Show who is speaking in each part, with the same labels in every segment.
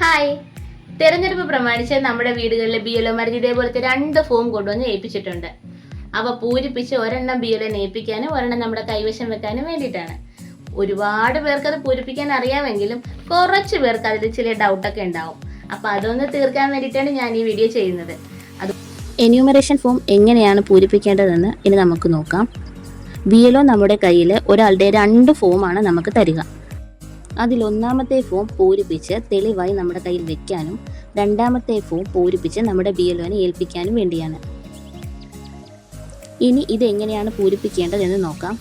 Speaker 1: Hi തെരഞ്ഞെടുപ്പ് പ്രമാണിച്ച് നമ്മുടെ വീടുകളിലെ ബി എൽ ഒമാർക്ക് ഇതേപോലത്തെ രണ്ട് ഫോം കൊണ്ടുവന്ന് ഏൽപ്പിച്ചിട്ടുണ്ട്. അവ പൂരിപ്പിച്ച് ഒരെണ്ണം ബി എൽ ഏൽപ്പിക്കാനും ഒരെണ്ണം നമ്മുടെ കൈവശം വെക്കാനും വേണ്ടിയിട്ടാണ്. ഒരുപാട് പേർക്ക് അത് പൂരിപ്പിക്കാൻ അറിയാമെങ്കിലും കുറച്ച് പേർക്ക് അതിൽ ചില ഡൗട്ടൊക്കെ ഉണ്ടാവും. അപ്പോൾ അതൊന്ന് തീർക്കാൻ വേണ്ടിയിട്ടാണ് ഞാൻ ഈ വീഡിയോ ചെയ്യുന്നത്. അത്
Speaker 2: എന്യൂമറേഷൻ ഫോം എങ്ങനെയാണ് പൂരിപ്പിക്കേണ്ടതെന്ന് ഇനി നമുക്ക് നോക്കാം. ബി എൽ നമ്മുടെ കയ്യിൽ ഒരാളുടെ രണ്ട് ഫോമാണ് നമുക്ക് തരിക. അതിൽ ഒന്നാമത്തെ ഫോം പൂരിപ്പിച്ച് തെളിവായി നമ്മുടെ കയ്യിൽ വെക്കാനും രണ്ടാമത്തെ ഫോം പൂരിപ്പിച്ച് നമ്മുടെ ബി എൽ ഏൽപ്പിക്കാനും വേണ്ടിയാണ്. ഇനി ഇതെങ്ങനെയാണ് പൂരിപ്പിക്കേണ്ടതെന്ന് നോക്കാം.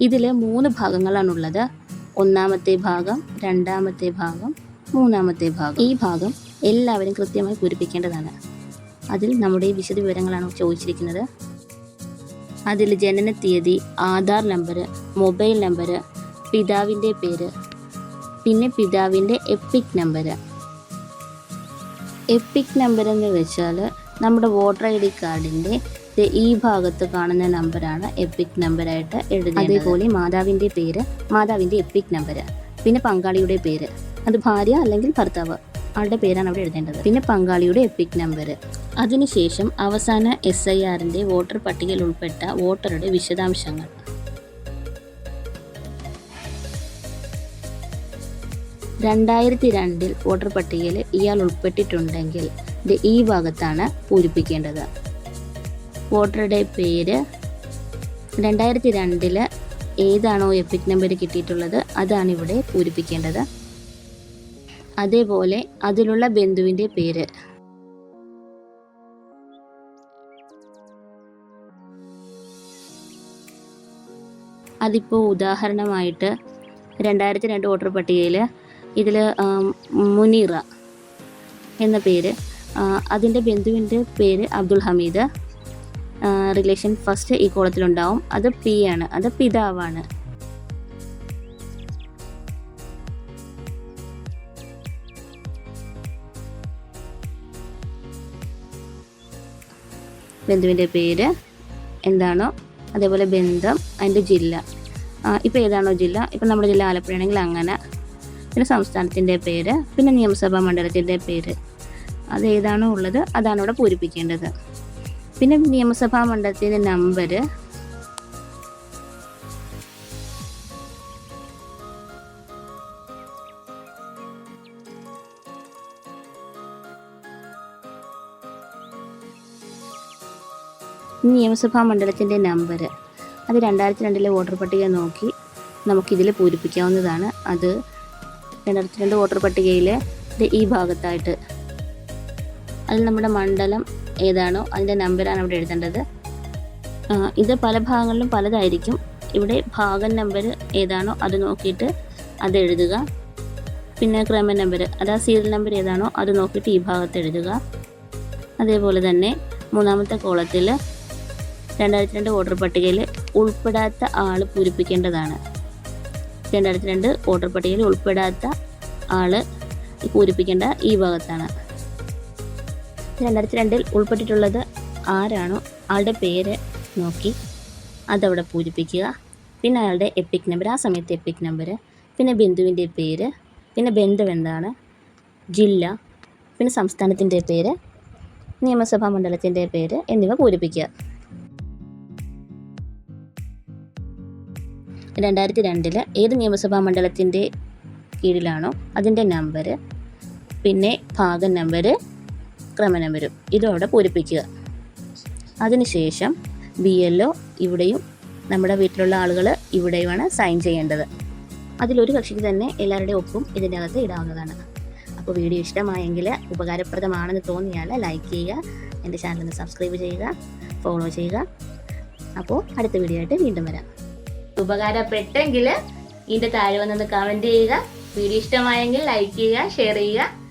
Speaker 2: ഇതിൽ മൂന്ന് ഭാഗങ്ങളാണുള്ളത്. ഒന്നാമത്തെ ഭാഗം രണ്ടാമത്തെ ഭാഗം മൂന്നാമത്തെ ഭാഗം. ഈ ഭാഗം എല്ലാവരും കൃത്യമായി പൂരിപ്പിക്കേണ്ടതാണ്. അതിൽ നമ്മുടെ വിശദ വിവരങ്ങളാണ് ചോദിച്ചിരിക്കുന്നത്. അതിൽ ജനന തീയതി ആധാർ നമ്പർ മൊബൈൽ നമ്പർ പിതാവിന്റെ പേര്. പിന്നെ പിതാവിന്റെ എപ്പിക് നമ്പർ എപ്പിക് നമ്പർ എന്ന് വെച്ചാൽ നമ്മുടെ വോട്ടർ ഐ ഡി കാർഡിന്റെ ഈ ഭാഗത്ത് കാണുന്ന നമ്പറാണ് എപ്പിക് നമ്പറായിട്ട് എഴുതുന്നത് അതേപോലെ മാതാവിന്റെ പേര് മാതാവിന്റെ എപ്പിക് നമ്പർ പിന്നെ പങ്കാളിയുടെ പേര്. അത് ഭാര്യ അല്ലെങ്കിൽ ഭർത്താവ്. ആളുടെ പേരാണ് അവിടെ എഴുതേണ്ടത്? പിന്നെ പങ്കാളിയുടെ എപ്പിക് നമ്പർ അതിനുശേഷം അവസാന എസ് ഐ ആറിന്റെ വോട്ടർ പട്ടികയിൽ ഉൾപ്പെട്ട വോട്ടറുടെ വിശദാംശങ്ങൾ. രണ്ടായിരത്തി രണ്ടിൽ വോട്ടർ പട്ടികയിൽ ഇയാൾ ഉൾപ്പെട്ടിട്ടുണ്ടെങ്കിൽ ഇത് ഈ ഭാഗത്താണ് പൂരിപ്പിക്കേണ്ടത്. വോട്ടറുടെ പേര് രണ്ടായിരത്തി രണ്ടിൽ ഏതാണോ എപ്പിക് നമ്പർ കിട്ടിയിട്ടുള്ളത് അതാണ് ഇവിടെ പൂരിപ്പിക്കേണ്ടത്. അതേപോലെ അതിലുള്ള ബന്ധുവിന്റെ പേര്. അതിപ്പോൾ ഉദാഹരണമായിട്ട് രണ്ടായിരത്തി രണ്ട് വോട്ടർ പട്ടികയിൽ ഇതിൽ മുനീറ എന്ന പേര്. അതിന്റെ ബന്ധുവിന്റെ പേര് അബ്ദുൾ ഹമീദ്. റിലേഷൻ ഫസ്റ്റ് ഈ കോളത്തിലുണ്ടാവും അത് പി ആണ്. അത് പിതാവാണ്. ബന്ധുവിന്റെ പേര് എന്താണോ അതേപോലെ ബന്ധം അതിന്റെ ജില്ല. ഇപ്പോൾ ഏതാണോ ജില്ല? ഇപ്പം നമ്മുടെ ജില്ല ആലപ്പുഴയാണെങ്കിൽ അങ്ങനെ. പിന്നെ സംസ്ഥാനത്തിന്റെ പേര് പിന്നെ നിയമസഭാ മണ്ഡലത്തിന്റെ പേര്. അത് ഏതാണോ ഉള്ളത്? അതാണ് ഇവിടെ പൂരിപ്പിക്കേണ്ടത്. പിന്നെ നിയമസഭാ മണ്ഡലത്തിന്റെ നമ്പർ നിയമസഭാ മണ്ഡലത്തിന്റെ നമ്പർ അത് രണ്ടായിരത്തി രണ്ടിലെ വോട്ടർ പട്ടിക നോക്കി നമുക്കിതിൽ പൂരിപ്പിക്കാവുന്നതാണ്. അത് രണ്ടായിരത്തി രണ്ട് വോട്ടർ പട്ടികയിൽ ഈ ഭാഗത്തായിട്ട്. അതിൽ നമ്മുടെ മണ്ഡലം ഏതാണോ അതിന്റെ നമ്പറാണ് അവിടെ എഴുതേണ്ടത്. ഇത് പല ഭാഗങ്ങളിലും പലതായിരിക്കും. ഇവിടെ ഭാഗം നമ്പർ ഏതാണോ അത് നോക്കിയിട്ട് അത് എഴുതുക. പിന്നെ ക്രമ നമ്പർ അതാ സീരിയൽ നമ്പർ ഏതാണോ അത് നോക്കിയിട്ട് ഈ ഭാഗത്ത് എഴുതുക. അതേപോലെ തന്നെ മൂന്നാമത്തെ കോളത്തിൽ രണ്ടായിരത്തി രണ്ട് വോട്ടർ പട്ടികയിൽ ഉൾപ്പെടാത്ത ആൾ പൂരിപ്പിക്കേണ്ടതാണ്. രണ്ടായിരത്തി രണ്ട് വോട്ടർ പട്ടികയിൽ ഉൾപ്പെടാത്ത ആൾ പൂരിപ്പിക്കേണ്ട ഈ ഭാഗത്താണ്. രണ്ടായിരത്തി രണ്ടിൽ ഉൾപ്പെട്ടിട്ടുള്ളത് ആരാണോ? ആളുടെ പേര് നോക്കി അതവിടെ പൂരിപ്പിക്കുക. പിന്നെ അയാളുടെ എപ്പിക് നമ്പർ ആ സമയത്ത് എപ്പിക് നമ്പർ പിന്നെ ബന്ധുവിന്റെ പേര് പിന്നെ ബന്ധം എന്താണ് ജില്ല പിന്നെ സംസ്ഥാനത്തിന്റെ പേര് നിയമസഭാ മണ്ഡലത്തിന്റെ പേര് എന്നിവ പൂരിപ്പിക്കുക. രണ്ടായിരത്തി രണ്ടിൽ ഏത് നിയമസഭാ മണ്ഡലത്തിന്റെ കീഴിലാണോ അതിന്റെ നമ്പർ പിന്നെ ഭാഗം നമ്പർ ക്രമ നമ്പരും ഇതോടെ പൂരിപ്പിക്കുക. അതിനുശേഷം ബി എൽ ഒ ഇവിടെയും നമ്മുടെ വീട്ടിലുള്ള ആളുകൾ ഇവിടെയുമാണ് സൈൻ ചെയ്യേണ്ടത്. അതിലൊരു കക്ഷിക്ക് തന്നെ എല്ലാവരുടെയും ഒപ്പും ഇതിന്റെ അകത്ത് ഇടാവുന്നതാണ്. അപ്പോൾ വീഡിയോ ഇഷ്ടമായെങ്കിൽ ഉപകാരപ്രദമാണെന്ന് തോന്നിയാൽ ലൈക്ക് ചെയ്യുക എന്റെ ചാനൽ ഒന്ന് സബ്സ്ക്രൈബ് ചെയ്യുക ഫോളോ ചെയ്യുക. അപ്പോൾ അടുത്ത വീഡിയോ ആയിട്ട് വീണ്ടും വരാം.
Speaker 1: ഉപകാരപ്പെട്ടെങ്കിൽ ഇതിന്റെ താഴെ വന്നൊന്ന് കമന്റ് ചെയ്യുക. വീഡിയോ ഇഷ്ടമായെങ്കിൽ ലൈക്ക് ചെയ്യുക ഷെയർ ചെയ്യുക.